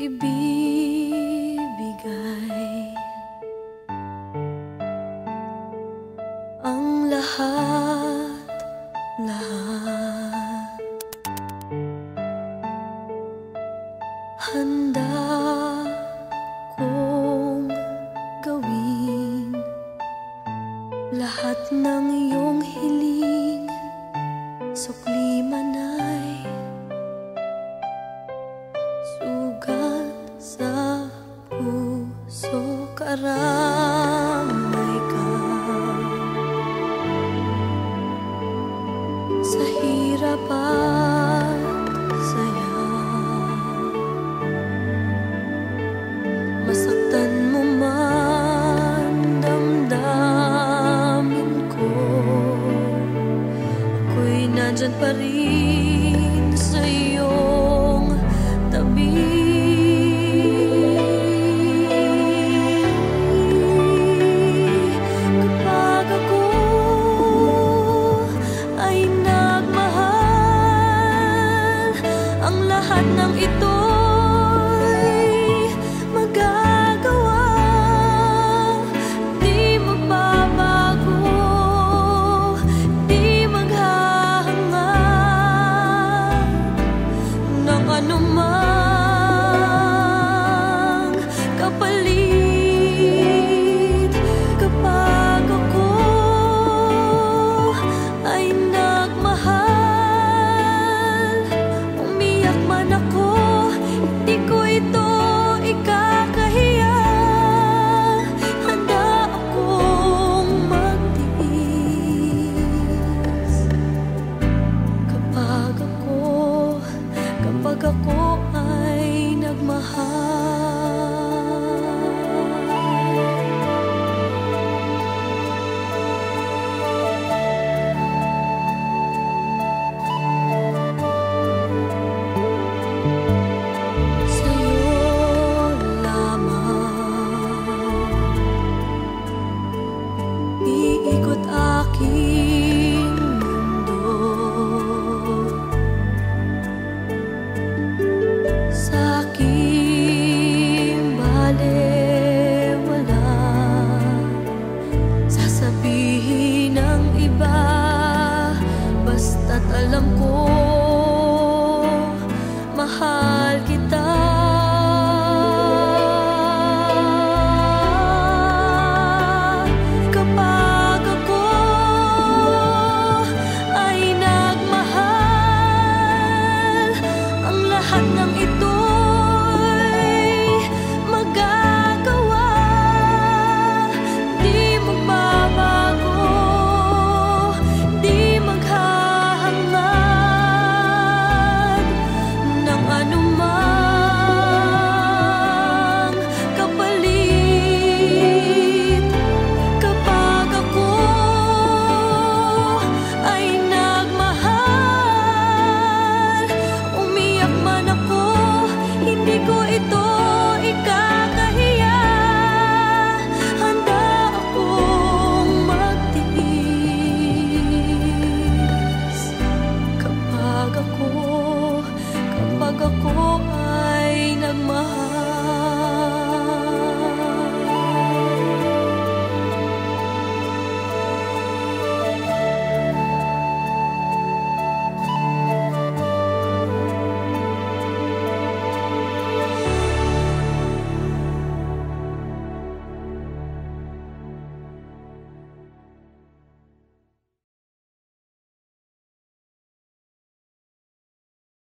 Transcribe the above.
ibibigay ang lahat, lahat. Handa kong gawin lahat ng pa 好。Hati.